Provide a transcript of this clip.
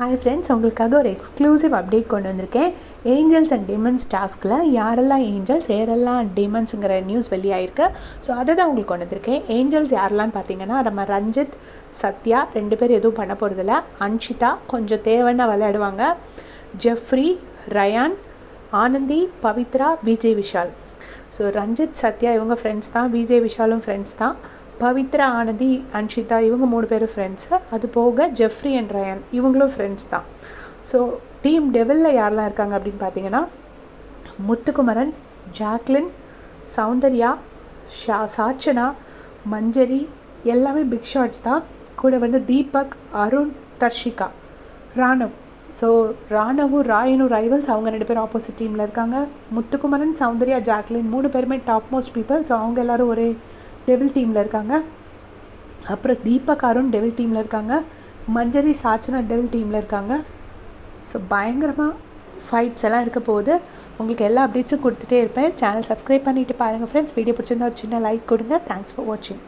Hi friends உங்களுக்காக ஒரு exclusive update கொண்டு வந்திருக்கேன். ஏஞ்சல்ஸ் அண்ட் டிமன்ஸ் டாஸ்கில் யாரெல்லாம் ஏஞ்சல்ஸ் யாரெல்லாம் டிமன்ஸுங்கிற நியூஸ் வெளியாயிருக்கு. ஸோ அதை தான் உங்களுக்கு கொண்டு வந்திருக்கேன். ஏஞ்சல்ஸ் யாரெல்லாம் பார்த்தீங்கன்னா நம்ம ரஞ்சித் சத்யா ரெண்டு பேர் எதுவும் பண்ண போகிறதில்ல அன்ஷிதா கொஞ்சம் தேவைன்னா விளையாடுவாங்க. ஜெஃப்ரி ரயான் ஆனந்தி பவித்ரா விஜய் விஷால். ஸோ ரஞ்சித் சத்யா இவங்க ஃப்ரெண்ட்ஸ் தான். விஜய் விஷாலும் ஃப்ரெண்ட்ஸ் தான். பவித்ரா ஆனந்தி அன்ஷிதா இவங்க மூணு பேரும் ஃப்ரெண்ட்ஸு அது போக ஜெஃப்ரி அண்ட் ரயன் இவங்களும் ஃப்ரெண்ட்ஸ் தான். ஸோ டீம் டெவலில் யாரெல்லாம் இருக்காங்க அப்படின்னு பார்த்தீங்கன்னா முத்துக்குமரன் ஜாக்லின் சௌந்தர்யா ஷா சாச்சனா மஞ்சரி எல்லாமே பிக் ஷாட்ஸ் தான். கூட வந்து தீபக் அருண் தர்ஷிகா ராணவ். ஸோ ராணவும் ராயனும் ரைவல்ஸ் அவங்க ரெண்டு பேரும் ஆப்போசிட் டீமில் இருக்காங்க. முத்துக்குமரன் சௌந்தர்யா ஜாக்லின் மூணு பேருமே டாப் மோஸ்ட் பீப்புள் ஸோ அவங்க எல்லாரும் ஒரே டெவில் டீமில் இருக்காங்க. அப்புறம் தீபக் அருண் டெவில் டீமில் இருக்காங்க. மஞ்சரி சாச்சனா டெவில் டீமில் இருக்காங்க. ஸோ பயங்கரமாக ஃபைட்ஸ் எல்லாம் இருக்க போகுது. உங்களுக்கு எல்லா அப்டேட்ஸும் கொடுத்துட்டே இருப்பேன். சேனல் சப்ஸ்கிரைப் பண்ணிவிட்டு பாருங்கள் ஃப்ரெண்ட்ஸ் வீடியோ பிடிச்சிருந்தா ஒரு சின்ன லைக் கொடுங்க. தேங்க்ஸ் ஃபார் வாட்சிங்